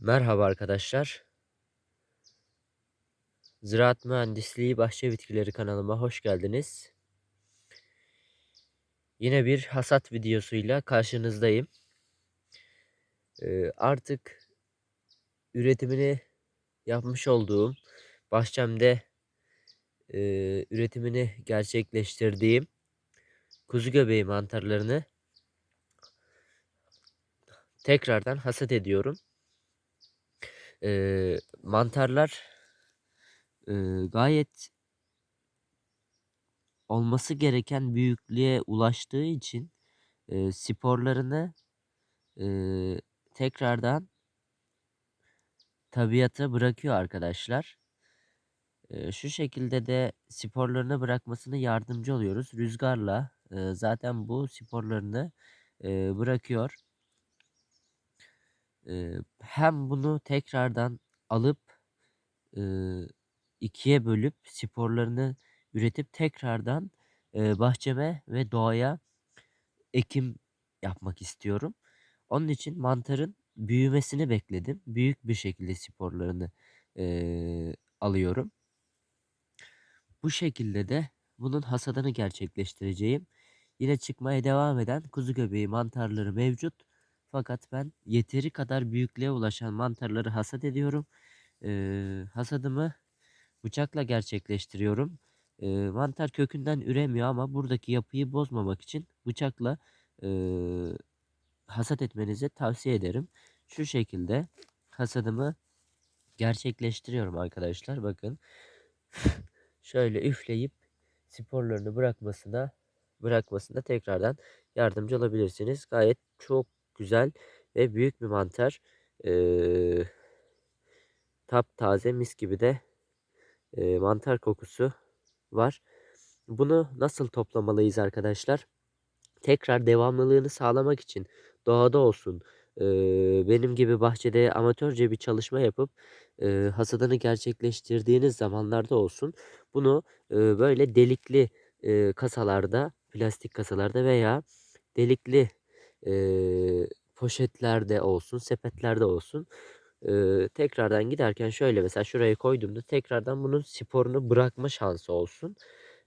Merhaba arkadaşlar. Ziraat Mühendisliği Bahçe Bitkileri kanalıma hoş geldiniz. Yine bir hasat videosuyla karşınızdayım. Ee, artık üretimini yapmış olduğum bahçemde e, üretimini gerçekleştirdiğim kuzu göbeği mantarlarını tekrardan hasat ediyorum. Ee, mantarlar e, gayet olması gereken büyüklüğe ulaştığı için e, sporlarını e, tekrardan tabiata bırakıyor arkadaşlar. E, şu şekilde de sporlarını bırakmasını yardımcı oluyoruz. Rüzgarla e, zaten bu sporlarını e, bırakıyor. Hem bunu tekrardan alıp e, ikiye bölüp sporlarını üretip tekrardan e, bahçeme ve doğaya ekim yapmak istiyorum. Onun için mantarın büyümesini bekledim. Büyük bir şekilde sporlarını e, alıyorum. Bu şekilde de bunun hasadını gerçekleştireceğim. Yine çıkmaya devam eden kuzu göbeği mantarları mevcut. Fakat ben yeteri kadar büyüklüğe ulaşan mantarları hasat ediyorum. E, hasadımı bıçakla gerçekleştiriyorum. E, mantar kökünden üremiyor ama buradaki yapıyı bozmamak için bıçakla e, hasat etmenizi tavsiye ederim. Şu şekilde hasadımı gerçekleştiriyorum arkadaşlar. Bakın şöyle üfleyip sporlarını bırakmasına bırakmasında tekrardan yardımcı olabilirsiniz. Gayet çok güzel ve büyük bir mantar. Ee, taptaze mis gibi de e, mantar kokusu var. Bunu nasıl toplamalıyız arkadaşlar? Tekrar devamlılığını sağlamak için doğada olsun, e, benim gibi bahçede amatörce bir çalışma yapıp e, hasadını gerçekleştirdiğiniz zamanlarda olsun. Bunu e, böyle delikli e, kasalarda, plastik kasalarda veya delikli e, poşetlerde olsun, sepetlerde olsun e, tekrardan giderken şöyle mesela şuraya koyduğumda tekrardan bunun sporunu bırakma şansı olsun.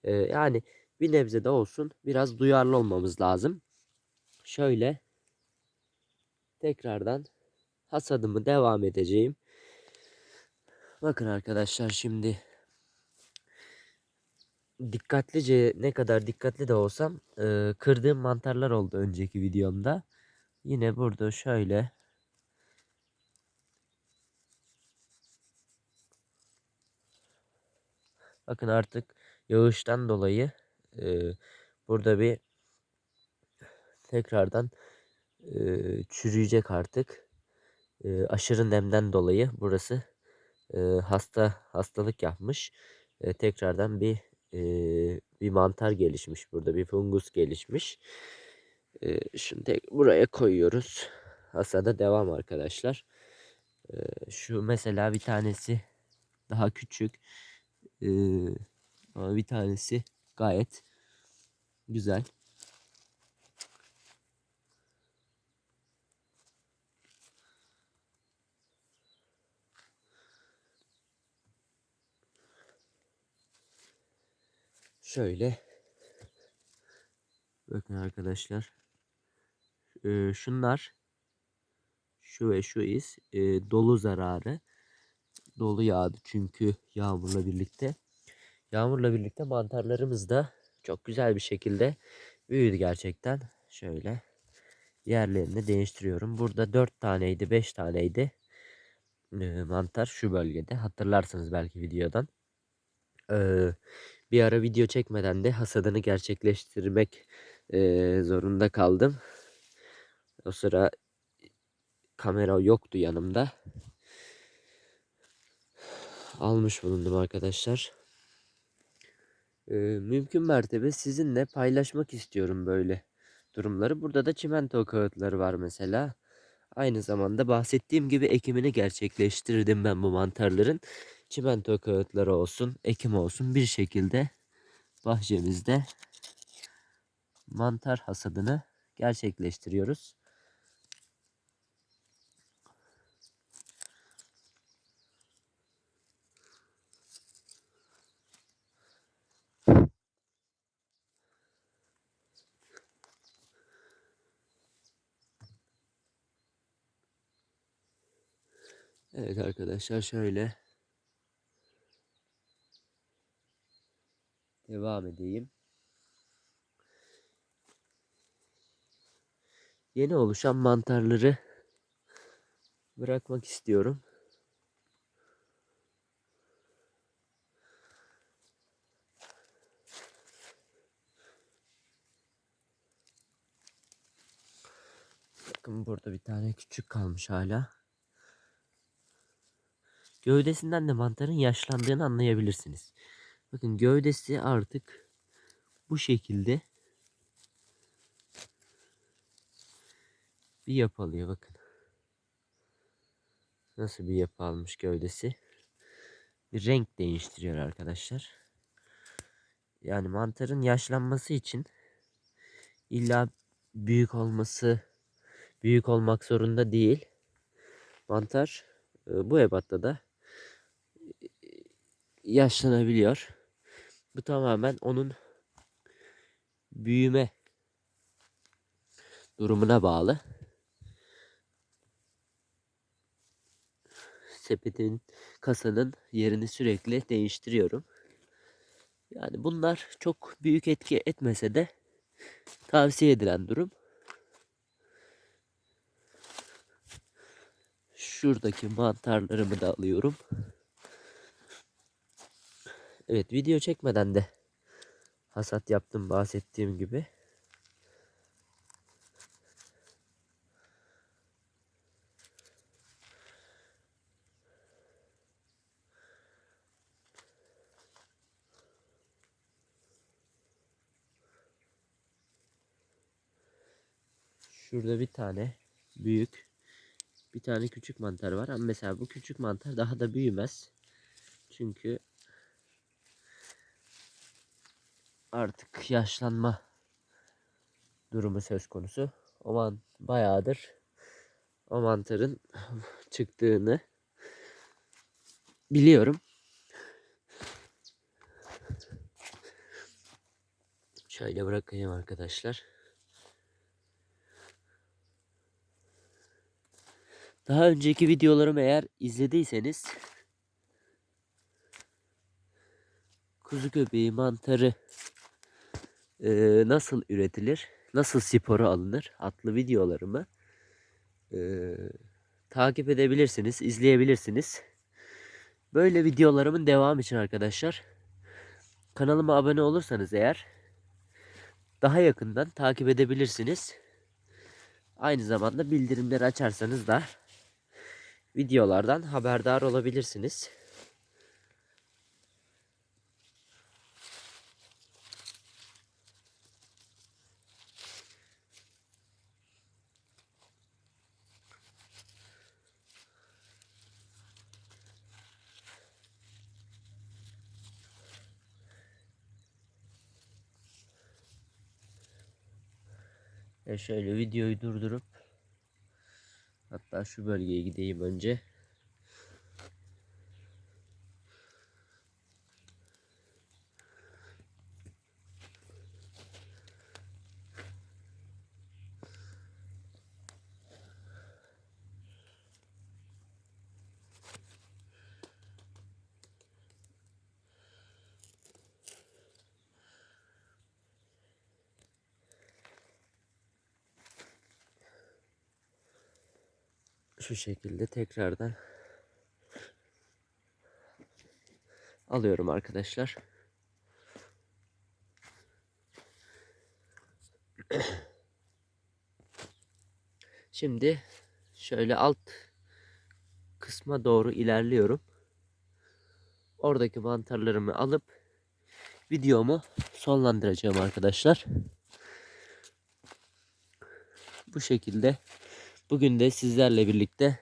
E, yani bir nebze de olsun biraz duyarlı olmamız lazım. Şöyle tekrardan hasadımı devam edeceğim. Bakın arkadaşlar şimdi dikkatlice ne kadar dikkatli de olsam e, kırdığım mantarlar oldu önceki videomda. Yine burada şöyle bakın artık yağıştan dolayı e, burada bir tekrardan e, çürüyecek artık. E, aşırı nemden dolayı burası e, hasta hastalık yapmış. E, tekrardan bir e, bir mantar gelişmiş burada bir fungus gelişmiş. E, şimdi buraya koyuyoruz. Hasada devam arkadaşlar. E, şu mesela bir tanesi daha küçük. E, ama bir tanesi gayet güzel. Şöyle. Bakın arkadaşlar. Ee, şunlar şu ve şu iz e, dolu zararı. Dolu yağdı çünkü yağmurla birlikte. Yağmurla birlikte mantarlarımız da çok güzel bir şekilde büyüdü gerçekten. Şöyle yerlerini değiştiriyorum. Burada 4 taneydi 5 taneydi e, mantar şu bölgede. Hatırlarsınız belki videodan. Ee, bir ara video çekmeden de hasadını gerçekleştirmek e, zorunda kaldım. O sıra kamera yoktu yanımda. Almış bulundum arkadaşlar. Ee, mümkün mertebe sizinle paylaşmak istiyorum böyle durumları. Burada da çimento kağıtları var mesela. Aynı zamanda bahsettiğim gibi ekimini gerçekleştirdim ben bu mantarların çimento kağıtları olsun, ekim olsun bir şekilde bahçemizde mantar hasadını gerçekleştiriyoruz. Evet arkadaşlar şöyle devam edeyim. Yeni oluşan mantarları bırakmak istiyorum. Bakın burada bir tane küçük kalmış hala. Gövdesinden de mantarın yaşlandığını anlayabilirsiniz. Bakın gövdesi artık bu şekilde bir yapı alıyor bakın. Nasıl bir yapı almış gövdesi. Bir renk değiştiriyor arkadaşlar. Yani mantarın yaşlanması için illa büyük olması büyük olmak zorunda değil. Mantar e, bu ebatta da e, yaşlanabiliyor. Bu tamamen onun büyüme durumuna bağlı. Sepetin kasanın yerini sürekli değiştiriyorum. Yani bunlar çok büyük etki etmese de tavsiye edilen durum. Şuradaki mantarlarımı da alıyorum. Evet video çekmeden de hasat yaptım bahsettiğim gibi. Şurada bir tane büyük bir tane küçük mantar var ama mesela bu küçük mantar daha da büyümez. Çünkü artık yaşlanma durumu söz konusu. O man bayağıdır o mantarın çıktığını biliyorum. Şöyle bırakayım arkadaşlar. Daha önceki videolarımı eğer izlediyseniz kuzu göbeği mantarı e, nasıl üretilir, nasıl sporu alınır adlı videolarımı e, takip edebilirsiniz, izleyebilirsiniz. Böyle videolarımın devamı için arkadaşlar kanalıma abone olursanız eğer daha yakından takip edebilirsiniz. Aynı zamanda bildirimleri açarsanız da videolardan haberdar olabilirsiniz. Şöyle videoyu durdurup hatta şu bölgeye gideyim önce. Şu şekilde tekrardan alıyorum arkadaşlar. Şimdi şöyle alt kısma doğru ilerliyorum. Oradaki mantarlarımı alıp videomu sonlandıracağım arkadaşlar. Bu şekilde Bugün de sizlerle birlikte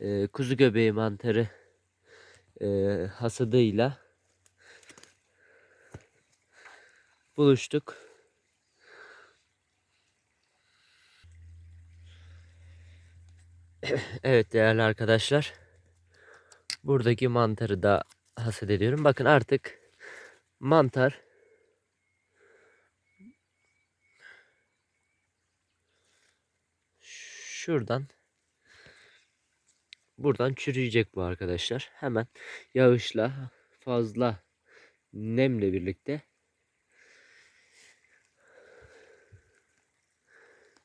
e, kuzu göbeği mantarı e, hasadıyla buluştuk. Evet değerli arkadaşlar. Buradaki mantarı da hasat ediyorum. Bakın artık mantar şuradan buradan çürüyecek bu arkadaşlar. Hemen yağışla fazla nemle birlikte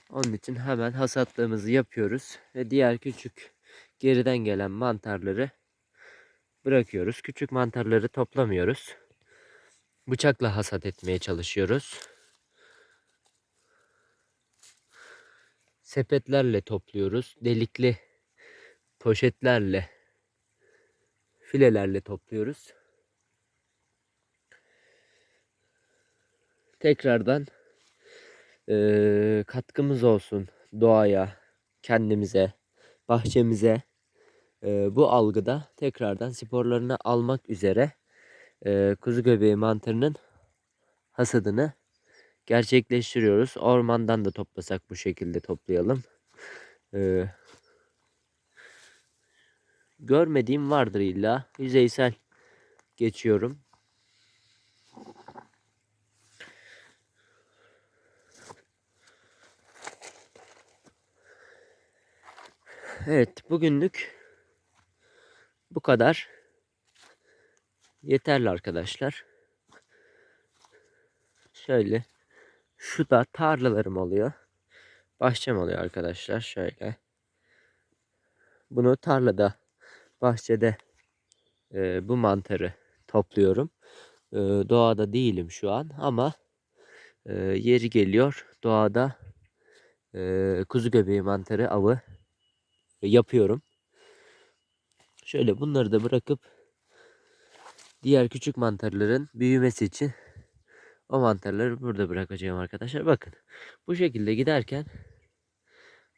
Onun için hemen hasatlığımızı yapıyoruz ve diğer küçük geriden gelen mantarları bırakıyoruz. Küçük mantarları toplamıyoruz. Bıçakla hasat etmeye çalışıyoruz. Sepetlerle topluyoruz. Delikli poşetlerle filelerle topluyoruz. Tekrardan eee, katkımız olsun doğaya, kendimize, bahçemize. Eee, bu algıda tekrardan sporlarını almak üzere eee, kuzu göbeği mantarının hasadını gerçekleştiriyoruz. Ormandan da toplasak bu şekilde toplayalım. Eee, görmediğim vardır illa. Yüzeysel geçiyorum. Evet, bugünlük bu kadar. Yeterli arkadaşlar. Şöyle. Şu da tarlalarım oluyor. Bahçem oluyor arkadaşlar. Şöyle. Bunu tarlada, bahçede e, bu mantarı topluyorum. E, doğada değilim şu an ama e, yeri geliyor. Doğada e, kuzu göbeği mantarı avı yapıyorum. Şöyle bunları da bırakıp diğer küçük mantarların büyümesi için o mantarları burada bırakacağım arkadaşlar. Bakın bu şekilde giderken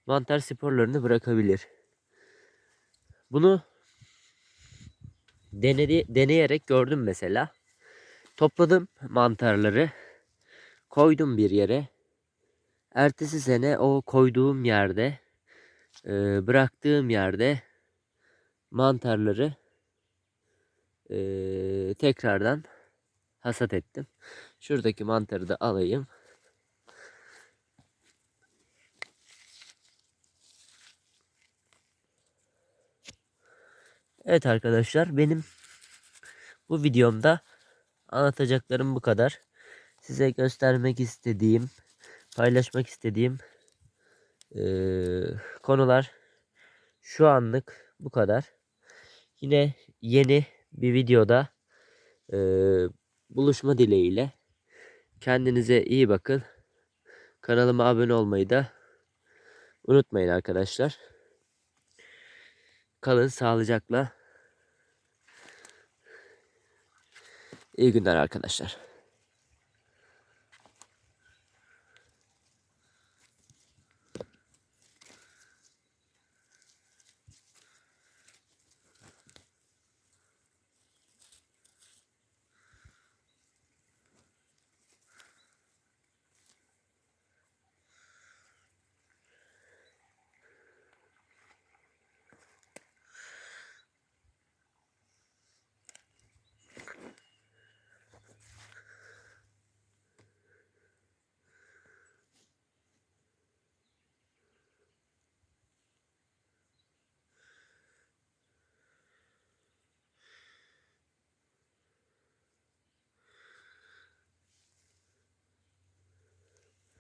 mantar sporlarını bırakabilir. Bunu denedi, deneyerek gördüm mesela. Topladım mantarları. Koydum bir yere. Ertesi sene o koyduğum yerde e, bıraktığım yerde mantarları e, tekrardan hasat ettim. Şuradaki mantarı da alayım. Evet arkadaşlar benim bu videomda anlatacaklarım bu kadar. Size göstermek istediğim, paylaşmak istediğim eee, konular şu anlık bu kadar. Yine yeni bir videoda eee, buluşma dileğiyle. Kendinize iyi bakın. Kanalıma abone olmayı da unutmayın arkadaşlar. Kalın sağlıcakla. İyi günler arkadaşlar.